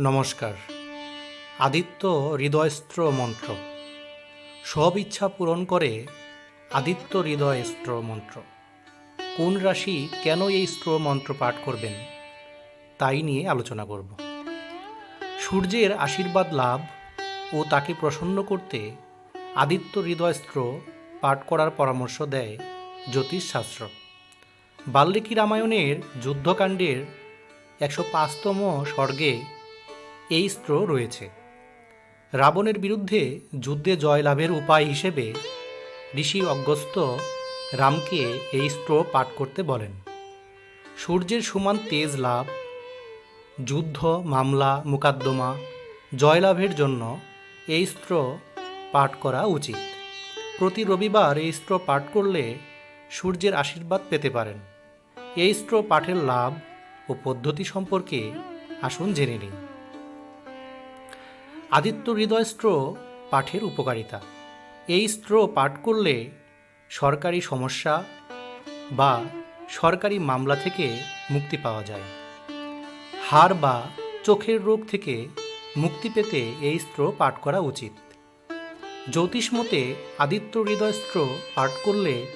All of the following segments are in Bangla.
নমস্কার। আদিত্য হৃদয়স্ত্র মন্ত্র। সব ইচ্ছা পূরণ করে আদিত্য হৃদয়স্ত্র মন্ত্র। কোন রাশি কেন এই স্ত্র মন্ত্র পাঠ করবেন? তাই নিয়ে আলোচনা করব। সূর্যের আশীর্বাদ লাভ ও তাকে প্রসন্ন করতে আদিত্য হৃদয়স্ত্র পাঠ করার পরামর্শ দেয় জ্যোতিষশাস্ত্র। বাল্মীকি রামায়ণের যুদ্ধকাণ্ডের একশো পাঁচতম স্বর্গে এই স্ত্র রয়েছে। রাবণের বিরুদ্ধে যুদ্ধে জয়লাভের উপায় হিসেবে ঋষি অগস্ত্য রামকে এই স্ত্র পাঠ করতে বলেন। সূর্যের সমান তেজ লাভ, যুদ্ধ, মামলা, মোকদ্দমা, জয়লাভের জন্য এই স্ত্র পাঠ করা উচিত। প্রতি রবিবার এই স্ত্র পাঠ করলে সূর্যের আশীর্বাদ পেতে পারেন। এই স্ত্র পাঠের লাভ ও পদ্ধতি সম্পর্কে আসুন জেনে নিই। আদিত্য হৃদয় স্ত্র পাঠের উপকারিতা। এই স্ত্র পাঠ করলে সরকারি সমস্যা বা সরকারি মামলা থেকে মুক্তি পাওয়া যায়। হাড় বা চোখের রোগ থেকে মুক্তি পেতে এই স্ত্র পাঠ করা উচিত। জ্যোতিষ মতে আদিত্য হৃদয় স্ত্র পাঠ করলে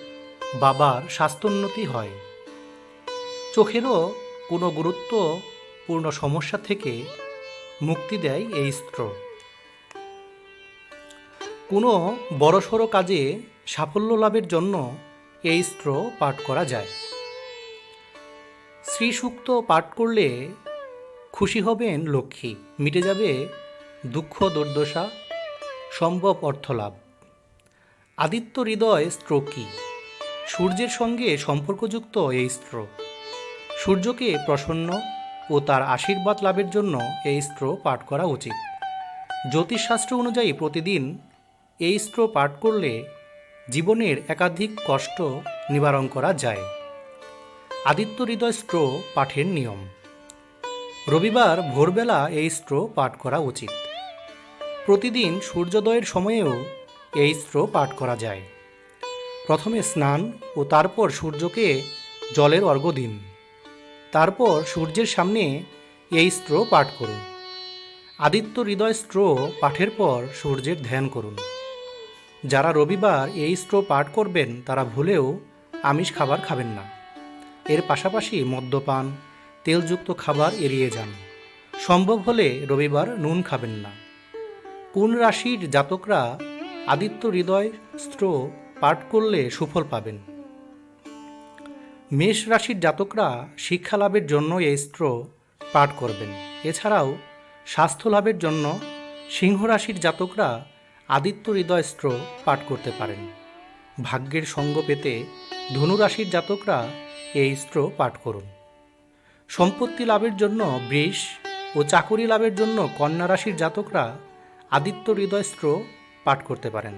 বাবার স্বাস্থ্যোন্নতি হয়। চোখেরও কোনো গুরুত্বপূর্ণ সমস্যা থেকে মুক্তি দেয় এই স্ত্র। কোনো বড়সড় কাজে সাফল্য লাভের জন্য এই স্ত্র পাঠ করা যায়। শ্রীসূক্ত পাঠ করলে খুশি হবেন লক্ষ্মী, মিটে যাবে দুঃখ দুর্দশা, সম্ভব অর্থলাভ আদিত্য হৃদয় স্ত্র কি? সূর্যের সঙ্গে সম্পর্কযুক্ত এই স্ত্র। সূর্যকে প্রসন্ন ও তার আশীর্বাদ লাভের জন্য এই স্ত্র পাঠ করা উচিত। জ্যোতিষশাস্ত্র অনুযায়ী প্রতিদিন এই স্ত্র পাঠ করলে জীবনের একাধিক কষ্ট নিবারণ করা যায়। আদিত্য হৃদয় স্ত্র পাঠের নিয়ম। রবিবার ভোরবেলা এই স্ত্র পাঠ করা উচিত। প্রতিদিন সূর্যোদয়ের সময়েও এই স্ত্র পাঠ করা যায়। প্রথমে স্নান ও তারপর সূর্যকে জলের অর্ঘ্য দিন। তারপর সূর্যের সামনে এই স্ত্র পাঠ করুন। আদিত্য হৃদয় স্ত্র পাঠের পর সূর্যের ধ্যান করুন। যারা রবিবার এই স্ত্র পাঠ করবেন, তারা ভুলেও আমিষ খাবার খাবেন না। এর পাশাপাশি মদ্যপান, তেলযুক্ত খাবার এড়িয়ে যান। সম্ভব হলে রবিবার নুন খাবেন না। কোন রাশির জাতকরা আদিত্য হৃদয় স্ত্র পাঠ করলে সুফল পাবেন? মেষ রাশির জাতকরা শিক্ষা লাভের জন্য এই স্ত্র পাঠ করবেন। এছাড়াও স্বাস্থ্য লাভের জন্য সিংহ রাশির জাতকরা আদিত্য হৃদয় স্ত্র পাঠ করতে পারেন। ভাগ্যের সঙ্গ পেতে ধনু রাশির জাতকরা এই স্ত্র পাঠ করুন। সম্পত্তি লাভের জন্য বৃষ ও চাকরি লাভের জন্য কন্যা রাশির জাতকরা আদিত্য হৃদয় স্ত্র পাঠ করতে পারেন।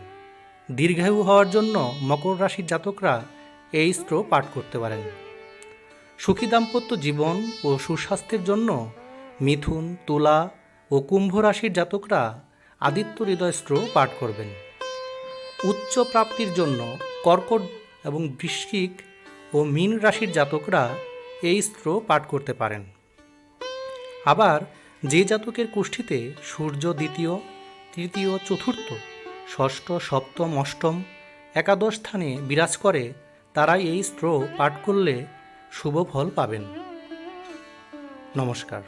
দীর্ঘায়ু হওয়ার জন্য মকর রাশির জাতকরা এই স্ত্র পাঠ করতে পারেন। সুখী দাম্পত্য জীবন ও সুস্বাস্থ্যের জন্য মিথুন, তুলা ও কুম্ভ রাশির জাতকরা আদিত্য হৃদয় স্ত্র পাঠ করবেন। উচ্চ প্রাপ্তির জন্য কর্কট এবং বৃশ্চিক ও মীন রাশির জাতকরা এই স্ত্র পাঠ করতে পারেন। আবার যে জাতকের কুষ্ঠিতে সূর্য দ্বিতীয়, তৃতীয়, চতুর্থ, ষষ্ঠ, সপ্তম, অষ্টম, একাদশ স্থানে বিরাজ করে তারা এই স্ত্র পাঠ করলে শুভ ফল পাবেন। নমস্কার।